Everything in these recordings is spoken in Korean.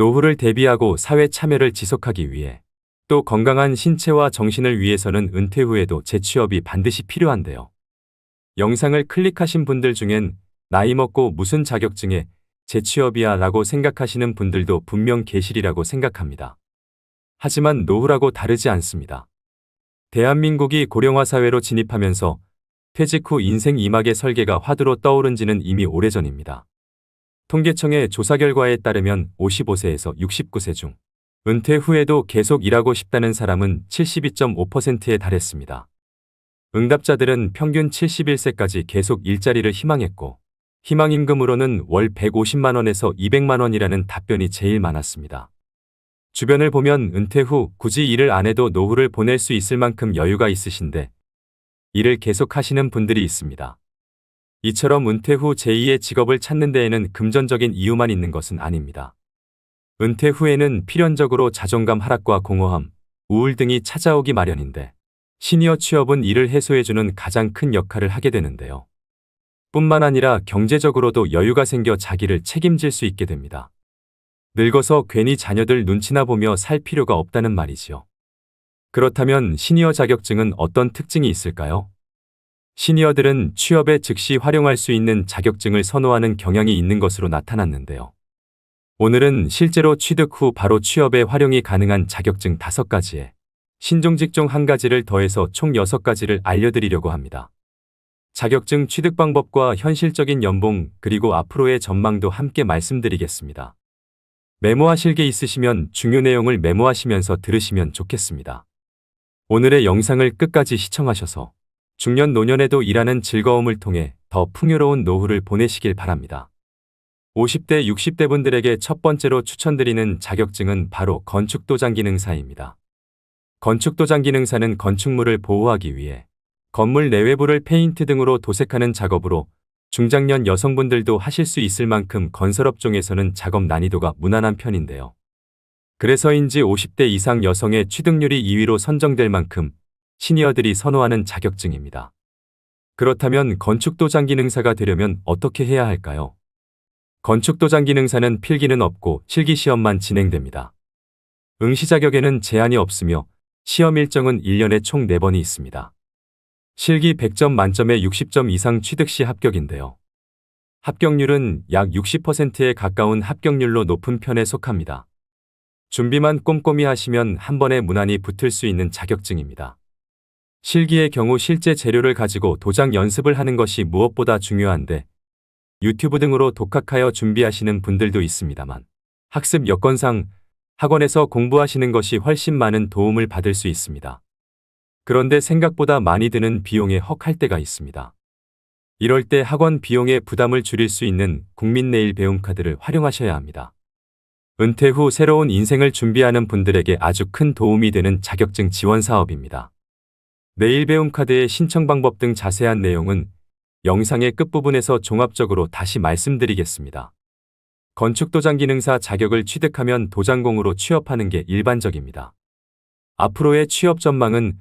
노후를 대비하고 사회 참여를 지속하기 위해 또 건강한 신체와 정신을 위해서는 은퇴 후에도 재취업이 반드시 필요한데요. 영상을 클릭하신 분들 중엔 나이 먹고 무슨 자격증에 재취업이야 라고 생각하시는 분들도 분명 계시리라고 생각합니다. 하지만 노후라고 다르지 않습니다. 대한민국이 고령화 사회로 진입하면서 퇴직 후 인생 이막의 설계가 화두로 떠오른 지는 이미 오래전입니다. 통계청의 조사 결과에 따르면 55세에서 69세 중 은퇴 후에도 계속 일하고 싶다는 사람은 72.5%에 달했습니다. 응답자들은 평균 71세까지 계속 일자리를 희망했고 희망임금으로는 월 150만원에서 200만원이라는 답변이 제일 많았습니다. 주변을 보면 은퇴 후 굳이 일을 안 해도 노후를 보낼 수 있을 만큼 여유가 있으신데 일을 계속 하시는 분들이 있습니다. 이처럼 은퇴 후 제2의 직업을 찾는 데에는 금전적인 이유만 있는 것은 아닙니다. 은퇴 후에는 필연적으로 자존감 하락과 공허함, 우울 등이 찾아오기 마련인데 시니어 취업은 이를 해소해주는 가장 큰 역할을 하게 되는데요. 뿐만 아니라 경제적으로도 여유가 생겨 자기를 책임질 수 있게 됩니다. 늙어서 괜히 자녀들 눈치나 보며 살 필요가 없다는 말이지요. 그렇다면 시니어 자격증은 어떤 특징이 있을까요? 시니어들은 취업에 즉시 활용할 수 있는 자격증을 선호하는 경향이 있는 것으로 나타났는데요. 오늘은 실제로 취득 후 바로 취업에 활용이 가능한 자격증 5가지에 신종직종 한 가지를 더해서 총 6가지를 알려드리려고 합니다. 자격증 취득 방법과 현실적인 연봉 그리고 앞으로의 전망도 함께 말씀드리겠습니다. 메모하실 게 있으시면 중요 내용을 메모하시면서 들으시면 좋겠습니다. 오늘의 영상을 끝까지 시청하셔서 중년 노년에도 일하는 즐거움을 통해 더 풍요로운 노후를 보내시길 바랍니다. 50대, 60대 분들에게 첫 번째로 추천드리는 자격증은 바로 건축도장 기능사입니다. 건축도장 기능사는 건축물을 보호하기 위해 건물 내외부를 페인트 등으로 도색하는 작업으로 중장년 여성분들도 하실 수 있을 만큼 건설업종에서는 작업 난이도가 무난한 편인데요. 그래서인지 50대 이상 여성의 취득률이 2위로 선정될 만큼 시니어들이 선호하는 자격증입니다. 그렇다면 건축도장 기능사가 되려면 어떻게 해야 할까요? 건축도장 기능사는 필기는 없고 실기 시험만 진행됩니다. 응시 자격에는 제한이 없으며 시험 일정은 1년에 총 4번이 있습니다. 실기 100점 만점에 60점 이상 취득 시 합격인데요. 합격률은 약 60%에 가까운 합격률로 높은 편에 속합니다. 준비만 꼼꼼히 하시면 한 번에 무난히 붙을 수 있는 자격증입니다. 실기의 경우 실제 재료를 가지고 도장 연습을 하는 것이 무엇보다 중요한데 유튜브 등으로 독학하여 준비하시는 분들도 있습니다만 학습 여건상 학원에서 공부하시는 것이 훨씬 많은 도움을 받을 수 있습니다. 그런데 생각보다 많이 드는 비용에 헉할 때가 있습니다. 이럴 때 학원 비용의 부담을 줄일 수 있는 국민내일 배움 카드를 활용하셔야 합니다. 은퇴 후 새로운 인생을 준비하는 분들에게 아주 큰 도움이 되는 자격증 지원 사업입니다. 내일 배움 카드의 신청 방법 등 자세한 내용은 영상의 끝부분에서 종합적으로 다시 말씀드리겠습니다. 건축도장 기능사 자격을 취득하면 도장공으로 취업하는 게 일반적입니다. 앞으로의 취업 전망은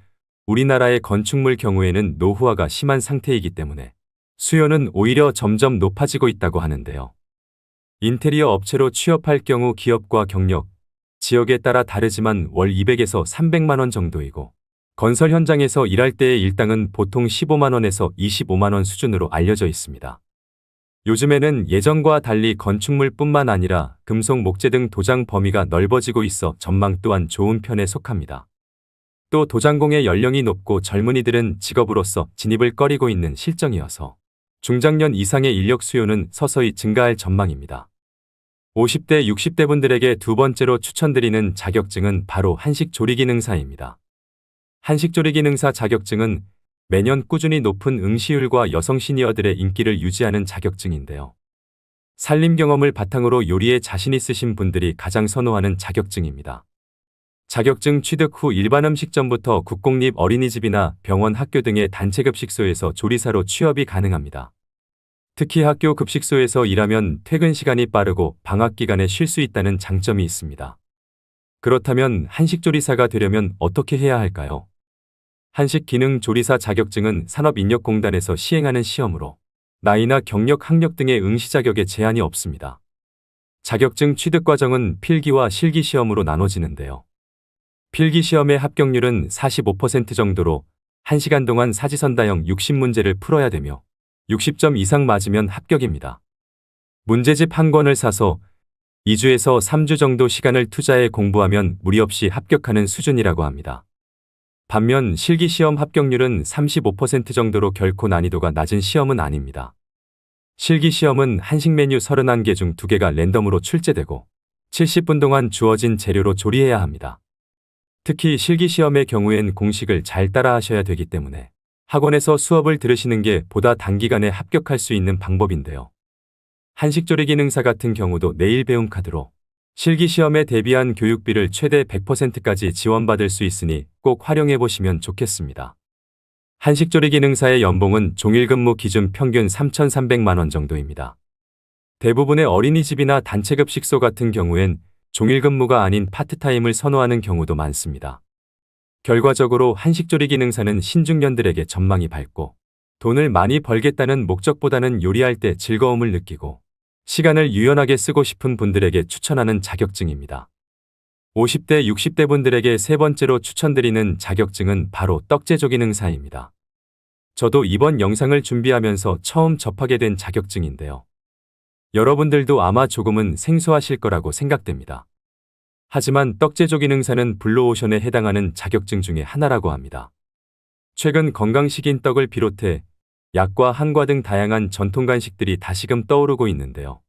우리나라의 건축물 경우에는 노후화가 심한 상태이기 때문에 수요는 오히려 점점 높아지고 있다고 하는데요. 인테리어 업체로 취업할 경우 기업과 경력, 지역에 따라 다르지만 월 200에서 300만 원 정도이고 건설 현장에서 일할 때의 일당은 보통 15만 원에서 25만 원 수준으로 알려져 있습니다. 요즘에는 예전과 달리 건축물뿐만 아니라 금속 목재 등 도장 범위가 넓어지고 있어 전망 또한 좋은 편에 속합니다. 또 도장공의 연령이 높고 젊은이들은 직업으로서 진입을 꺼리고 있는 실정이어서 중장년 이상의 인력 수요는 서서히 증가할 전망입니다. 50대, 60대 분들에게 두 번째로 추천드리는 자격증은 바로 한식 조리기능사입니다. 한식조리기 능사 자격증은 매년 꾸준히 높은 응시율과 여성 시니어들의 인기를 유지하는 자격증인데요. 살림 경험을 바탕으로 요리에 자신 있으신 분들이 가장 선호하는 자격증입니다. 자격증 취득 후 일반 음식점부터 국공립 어린이집이나 병원 학교 등의 단체급식소에서 조리사로 취업이 가능합니다. 특히 학교 급식소에서 일하면 퇴근 시간이 빠르고 방학 기간에 쉴 수 있다는 장점이 있습니다. 그렇다면 한식조리사가 되려면 어떻게 해야 할까요? 한식기능조리사 자격증은 산업인력공단에서 시행하는 시험으로 나이나 경력, 학력 등의 응시 자격에 제한이 없습니다. 자격증 취득 과정은 필기와 실기 시험으로 나눠지는데요. 필기 시험의 합격률은 45% 정도로 1시간 동안 사지선 다형 60문제를 풀어야 되며 60점 이상 맞으면 합격입니다. 문제집 한 권을 사서 2주에서 3주 정도 시간을 투자해 공부하면 무리 없이 합격하는 수준이라고 합니다. 반면 실기 시험 합격률은 35% 정도로 결코 난이도가 낮은 시험은 아닙니다. 실기 시험은 한식 메뉴 31개 중 2개가 랜덤으로 출제되고 70분 동안 주어진 재료로 조리해야 합니다. 특히 실기 시험의 경우엔 공식을 잘 따라 하셔야 되기 때문에 학원에서 수업을 들으시는 게 보다 단기간에 합격할 수 있는 방법인데요. 한식조리 기능사 같은 경우도 내일 배움 카드로 실기 시험에 대비한 교육비를 최대 100%까지 지원받을 수 있으니 꼭 활용해 보시면 좋겠습니다. 한식조리 기능사의 연봉은 종일 근무 기준 평균 3,300만 원 정도입니다. 대부분의 어린이집이나 단체급식소 같은 경우엔 종일 근무가 아닌 파트타임을 선호하는 경우도 많습니다. 결과적으로 한식조리 기능사는 신중년들에게 전망이 밝고 돈을 많이 벌겠다는 목적보다는 요리할 때 즐거움을 느끼고 시간을 유연하게 쓰고 싶은 분들에게 추천하는 자격증입니다. 50대, 60대 분들에게 세 번째로 추천드리는 자격증은 바로 떡제조 기 능사입니다. 저도 이번 영상을 준비하면서 처음 접하게 된 자격증인데요. 여러분들도 아마 조금은 생소하실 거라고 생각됩니다. 하지만 떡제조 기능사는 블루오션에 해당하는 자격증 중에 하나라고 합니다. 최근 건강식인 떡을 비롯해 약과 한과 등 다양한 전통 간식들이 다시금 떠오르고 있는데요.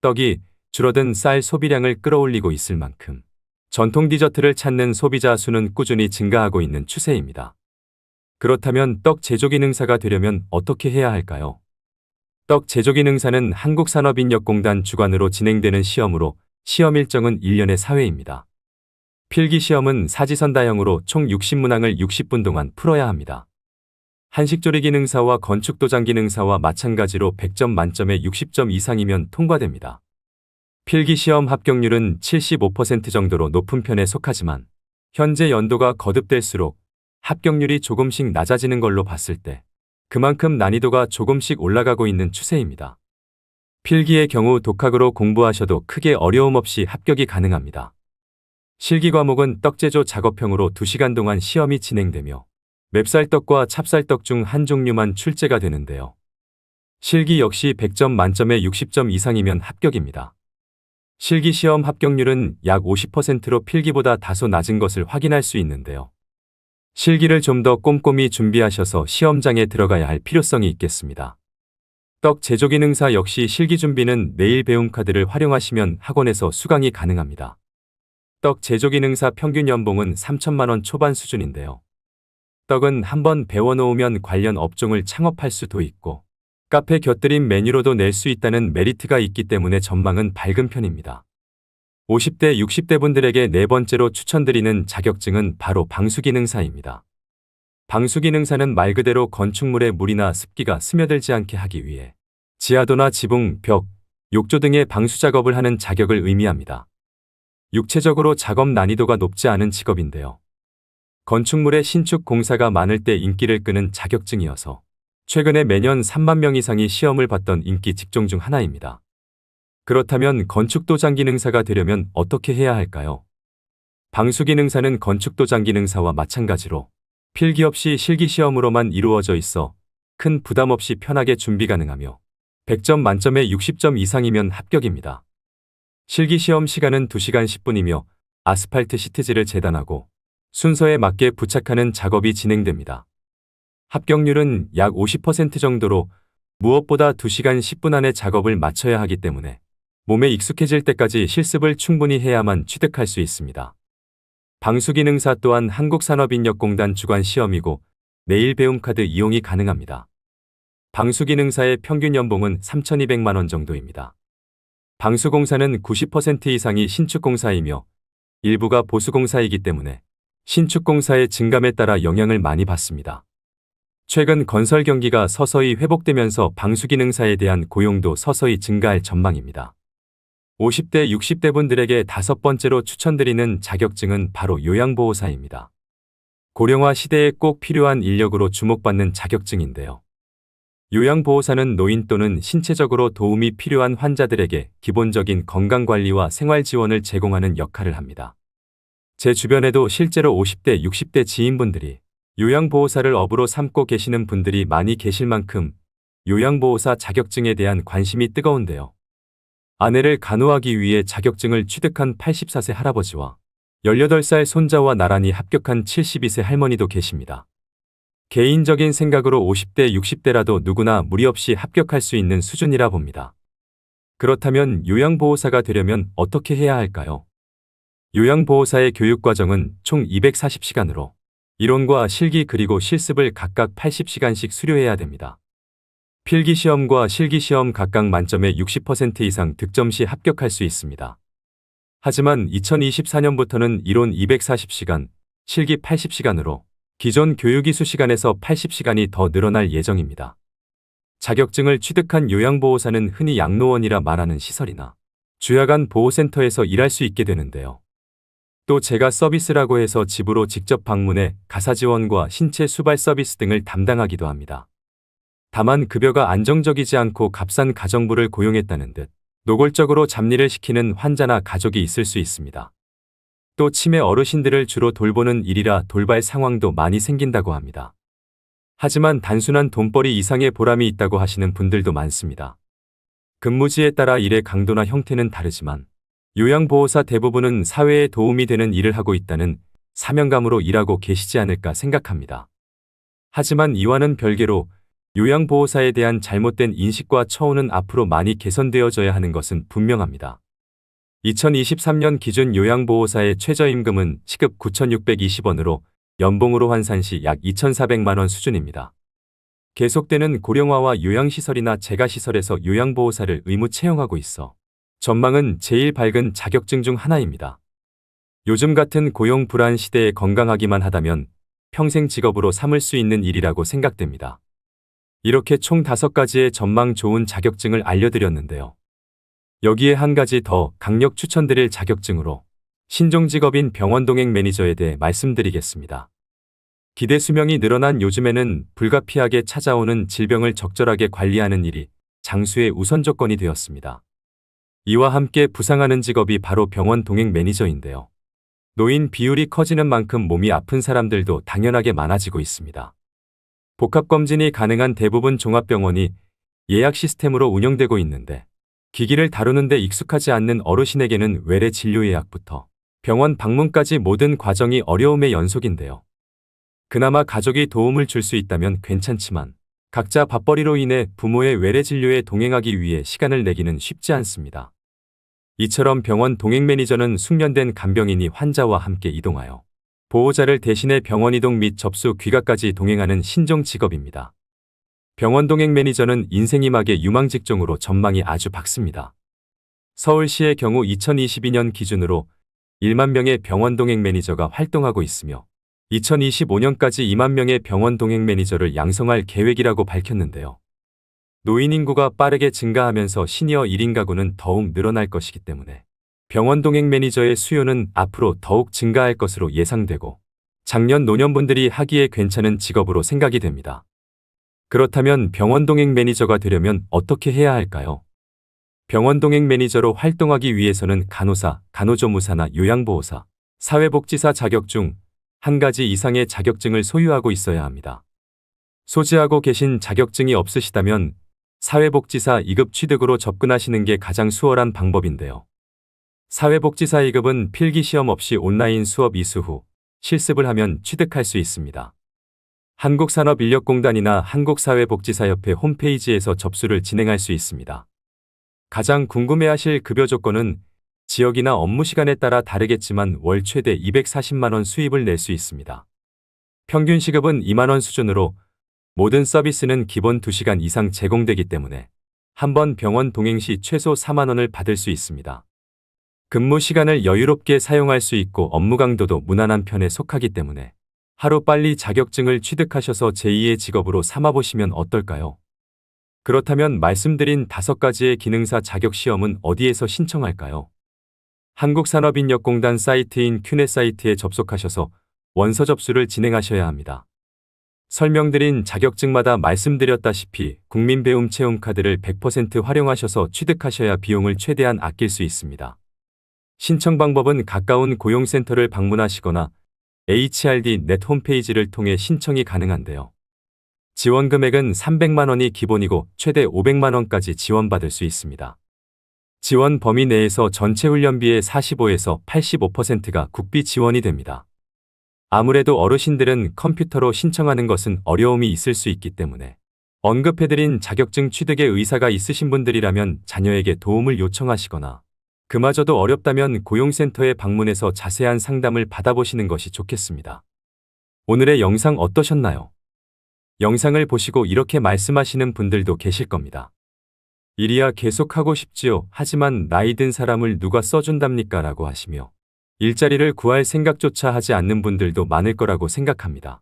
떡이 줄어든 쌀 소비량을 끌어올리고 있을 만큼 전통 디저트를 찾는 소비자 수는 꾸준히 증가하고 있는 추세입니다. 그렇다면 떡 제조 기 능사가 되려면 어떻게 해야 할까요? 떡 제조 기 능사는 한국산업인력공단 주관으로 진행되는 시험으로 시험 일정은 1년의 4회입니다. 필기 시험은 사지선 다형으로 총 60문항을 60분 동안 풀어야 합니다. 한식조리 기능사와 건축도장 기능사와 마찬가지로 100점 만점에 60점 이상이면 통과됩니다. 필기 시험 합격률은 75% 정도로 높은 편에 속하지만 현재 연도가 거듭될수록 합격률이 조금씩 낮아지는 걸로 봤을 때 그만큼 난이도가 조금씩 올라가고 있는 추세입니다. 필기의 경우 독학으로 공부하셔도 크게 어려움 없이 합격이 가능합니다. 실기 과목은 떡제조 작업형으로 2시간 동안 시험이 진행되며 맵쌀떡과 찹쌀떡 중 한 종류만 출제가 되는데요. 실기 역시 100점 만점에 60점 이상이면 합격입니다. 실기 시험 합격률은 약 50%로 필기보다 다소 낮은 것을 확인할 수 있는데요. 실기를 좀 더 꼼꼼히 준비하셔서 시험장에 들어가야 할 필요성이 있겠습니다. 떡 제조 기능사 역시 실기 준비는 내일 배움 카드를 활용하시면 학원에서 수강이 가능합니다. 떡 제조 기능사 평균 연봉은 3천만 원 초반 수준인데요. 떡은 한번 배워놓으면 관련 업종을 창업할 수도 있고 카페 곁들인 메뉴로도 낼 수 있다는 메리트가 있기 때문에 전망은 밝은 편입니다. 50대, 60대 분들에게 네 번째로 추천드리는 자격증은 바로 방수기능사입니다. 방수기능사는 말 그대로 건축물에 물이나 습기가 스며들지 않게 하기 위해 지하도나 지붕, 벽, 욕조 등의 방수 작업을 하는 자격을 의미합니다. 육체적으로 작업 난이도가 높지 않은 직업인데요. 건축물의 신축 공사가 많을 때 인기를 끄는 자격증이어서 최근에 매년 3만 명 이상이 시험을 봤던 인기 직종 중 하나입니다. 그렇다면 건축도장 기능사가 되려면 어떻게 해야 할까요? 방수기능사는 건축도장 기능사와 마찬가지로 필기 없이 실기 시험으로만 이루어져 있어 큰 부담 없이 편하게 준비 가능하며 100점 만점에 60점 이상이면 합격입니다. 실기 시험 시간은 2시간 10분이며 아스팔트 시트지를 재단하고 순서에 맞게 부착하는 작업이 진행됩니다. 합격률은 약 50% 정도로 무엇보다 2시간 10분 안에 작업을 마쳐야 하기 때문에 몸에 익숙해질 때까지 실습을 충분히 해야만 취득할 수 있습니다. 방수기능사 또한 한국산업인력공단 주관 시험이고 내일 배움 카드 이용이 가능합니다. 방수기능사의 평균 연봉은 3,200만 원 정도입니다. 방수공사는 90% 이상이 신축공사이며 일부가 보수공사이기 때문에 신축공사의 증감에 따라 영향을 많이 받습니다. 최근 건설 경기가 서서히 회복되면서 방수기능사에 대한 고용도 서서히 증가할 전망입니다. 50대, 60대 분들에게 다섯 번째로 추천드리는 자격증은 바로 요양보호사입니다. 고령화 시대에 꼭 필요한 인력으로 주목받는 자격증인데요. 요양보호사는 노인 또는 신체적으로 도움이 필요한 환자들에게 기본적인 건강관리와 생활 지원을 제공하는 역할을 합니다. 제 주변에도 실제로 50대, 60대 지인분들이 요양보호사를 업으로 삼고 계시는 분들이 많이 계실 만큼 요양보호사 자격증에 대한 관심이 뜨거운데요. 아내를 간호하기 위해 자격증을 취득한 84세 할아버지와 18살 손자와 나란히 합격한 72세 할머니도 계십니다. 개인적인 생각으로 50대, 60대라도 누구나 무리 없이 합격할 수 있는 수준이라 봅니다. 그렇다면 요양보호사가 되려면 어떻게 해야 할까요? 요양보호사의 교육과정은 총 240시간으로 이론과 실기 그리고 실습을 각각 80시간씩 수료해야 됩니다. 필기시험과 실기시험 각각 만점의 60% 이상 득점 시 합격할 수 있습니다. 하지만 2024년부터는 이론 240시간, 실기 80시간으로 기존 교육이수 시간에서 80시간이 더 늘어날 예정입니다. 자격증을 취득한 요양보호사는 흔히 양로원이라 말하는 시설이나 주야간 보호센터에서 일할 수 있게 되는데요. 또 제가 서비스라고 해서 집으로 직접 방문해 가사 지원과 신체 수발 서비스 등을 담당하기도 합니다. 다만 급여가 안정적이지 않고 값싼 가정부를 고용했다는 듯 노골적으로 잡일을 시키는 환자나 가족이 있을 수 있습니다. 또 치매 어르신들을 주로 돌보는 일이라 돌발 상황도 많이 생긴다고 합니다. 하지만 단순한 돈벌이 이상의 보람이 있다고 하시는 분들도 많습니다. 근무지에 따라 일의 강도나 형태는 다르지만 요양보호사 대부분은 사회에 도움이 되는 일을 하고 있다는 사명감으로 일하고 계시지 않을까 생각합니다. 하지만 이와는 별개로 요양보호사에 대한 잘못된 인식과 처우는 앞으로 많이 개선되어져야 하는 것은 분명합니다. 2023년 기준 요양보호사의 최저임금은 시급 9,620원으로 연봉으로 환산 시 약 2,400만원 수준입니다. 계속되는 고령화와 요양시설이나 재가시설에서 요양보호사를 의무 채용하고 있어 전망은 제일 밝은 자격증 중 하나입니다. 요즘 같은 고용 불안 시대에 건강하기만 하다면 평생 직업으로 삼을 수 있는 일이라고 생각됩니다. 이렇게 총 다섯 가지의 전망 좋은 자격증을 알려드렸는데요. 여기에 한 가지 더 강력 추천드릴 자격증으로 신종 직업인 병원 동행 매니저에 대해 말씀드리겠습니다. 기대 수명이 늘어난 요즘에는 불가피하게 찾아오는 질병을 적절하게 관리하는 일이 장수의 우선 조건이 되었습니다. 이와 함께 부상하는 직업이 바로 병원 동행 매니저인데요. 노인 비율이 커지는 만큼 몸이 아픈 사람들도 당연하게 많아지고 있습니다. 복합검진이 가능한 대부분 종합병원이 예약 시스템으로 운영되고 있는데 기기를 다루는데 익숙하지 않는 어르신에게는 외래 진료 예약부터 병원 방문까지 모든 과정이 어려움의 연속인데요. 그나마 가족이 도움을 줄 수 있다면 괜찮지만 각자 밥벌이로 인해 부모의 외래 진료에 동행하기 위해 시간을 내기는 쉽지 않습니다. 이처럼 병원 동행 매니저는 숙련된 간병인이 환자와 함께 이동하여 보호자를 대신해 병원 이동 및 접수 귀가까지 동행하는 신종 직업입니다. 병원 동행 매니저는 인생이막의 유망 직종으로 전망이 아주 밝습니다. 서울시의 경우 2022년 기준으로 1만 명의 병원 동행 매니저가 활동하고 있으며 2025년까지 2만 명의 병원 동행 매니저를 양성할 계획이라고 밝혔는데요. 노인 인구가 빠르게 증가하면서 시니어 1인 가구는 더욱 늘어날 것이기 때문에 병원 동행 매니저의 수요는 앞으로 더욱 증가할 것으로 예상되고 작년 노년분들이 하기에 괜찮은 직업으로 생각이 됩니다. 그렇다면 병원 동행 매니저가 되려면 어떻게 해야 할까요? 병원 동행 매니저로 활동하기 위해서는 간호사, 간호조무사나 요양보호사, 사회복지사 자격 중 한 가지 이상의 자격증을 소유하고 있어야 합니다. 소지하고 계신 자격증이 없으시다면 사회복지사 2급 취득으로 접근하시는 게 가장 수월한 방법인데요. 사회복지사 2급은 필기시험 없이 온라인 수업 이수 후 실습을 하면 취득할 수 있습니다. 한국산업인력공단이나 한국사회복지사협회 홈페이지에서 접수를 진행할 수 있습니다. 가장 궁금해하실 급여 조건은 지역이나 업무 시간에 따라 다르겠지만 월 최대 240만원 수입을 낼 수 있습니다. 평균 시급은 2만원 수준으로 모든 서비스는 기본 2시간 이상 제공되기 때문에 한 번 병원 동행 시 최소 4만 원을 받을 수 있습니다. 근무 시간을 여유롭게 사용할 수 있고 업무 강도도 무난한 편에 속하기 때문에 하루 빨리 자격증을 취득하셔서 제2의 직업으로 삼아보시면 어떨까요? 그렇다면 말씀드린 다섯 가지의 기능사 자격 시험은 어디에서 신청할까요? 한국산업인력공단 사이트인 큐네 사이트에 접속하셔서 원서 접수를 진행하셔야 합니다. 설명드린 자격증마다 말씀드렸다시피 국민배움 체험카드를 100% 활용하셔서 취득하셔야 비용을 최대한 아낄 수 있습니다. 신청 방법은 가까운 고용센터를 방문하시거나 HRD 넷 홈페이지를 통해 신청이 가능한데요. 지원 금액은 300만 원이 기본이고 최대 500만 원까지 지원받을 수 있습니다. 지원 범위 내에서 전체 훈련비의 45에서 85%가 국비 지원이 됩니다. 아무래도 어르신들은 컴퓨터로 신청하는 것은 어려움이 있을 수 있기 때문에 언급해드린 자격증 취득에 의사가 있으신 분들이라면 자녀에게 도움을 요청하시거나 그마저도 어렵다면 고용센터에 방문해서 자세한 상담을 받아보시는 것이 좋겠습니다. 오늘의 영상 어떠셨나요? 영상을 보시고 이렇게 말씀하시는 분들도 계실 겁니다. 일이야 계속하고 싶지요. 하지만 나이 든 사람을 누가 써준답니까? 라고 하시며 일자리를 구할 생각조차 하지 않는 분들도 많을 거라고 생각합니다.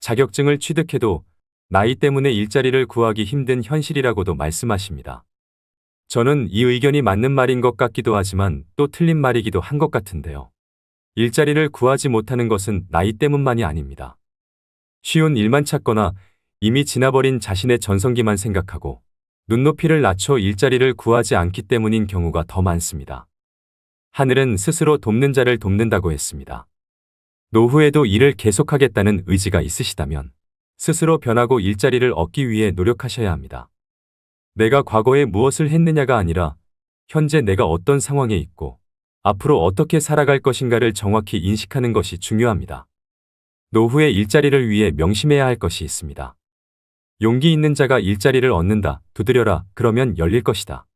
자격증을 취득해도 나이 때문에 일자리를 구하기 힘든 현실이라고도 말씀하십니다. 저는 이 의견이 맞는 말인 것 같기도 하지만 또 틀린 말이기도 한 것 같은데요. 일자리를 구하지 못하는 것은 나이 때문만이 아닙니다. 쉬운 일만 찾거나 이미 지나버린 자신의 전성기만 생각하고 눈높이를 낮춰 일자리를 구하지 않기 때문인 경우가 더 많습니다. 하늘은 스스로 돕는 자를 돕는다고 했습니다. 노후에도 일을 계속하겠다는 의지가 있으시다면 스스로 변하고 일자리를 얻기 위해 노력하셔야 합니다. 내가 과거에 무엇을 했느냐가 아니라 현재 내가 어떤 상황에 있고 앞으로 어떻게 살아갈 것인가를 정확히 인식하는 것이 중요합니다. 노후의 일자리를 위해 명심해야 할 것이 있습니다. 용기 있는 자가 일자리를 얻는다. 두드려라. 그러면 열릴 것이다.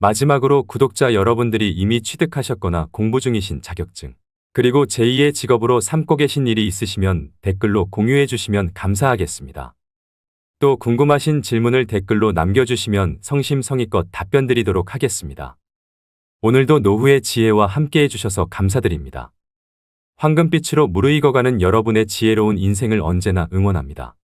마지막으로 구독자 여러분들이 이미 취득하셨거나 공부 중이신 자격증, 그리고 제2의 직업으로 삼고 계신 일이 있으시면 댓글로 공유해 주시면 감사하겠습니다. 또 궁금하신 질문을 댓글로 남겨주시면 성심성의껏 답변 드리도록 하겠습니다. 오늘도 노후의 지혜와 함께 해주셔서 감사드립니다. 황금빛으로 무르익어가는 여러분의 지혜로운 인생을 언제나 응원합니다.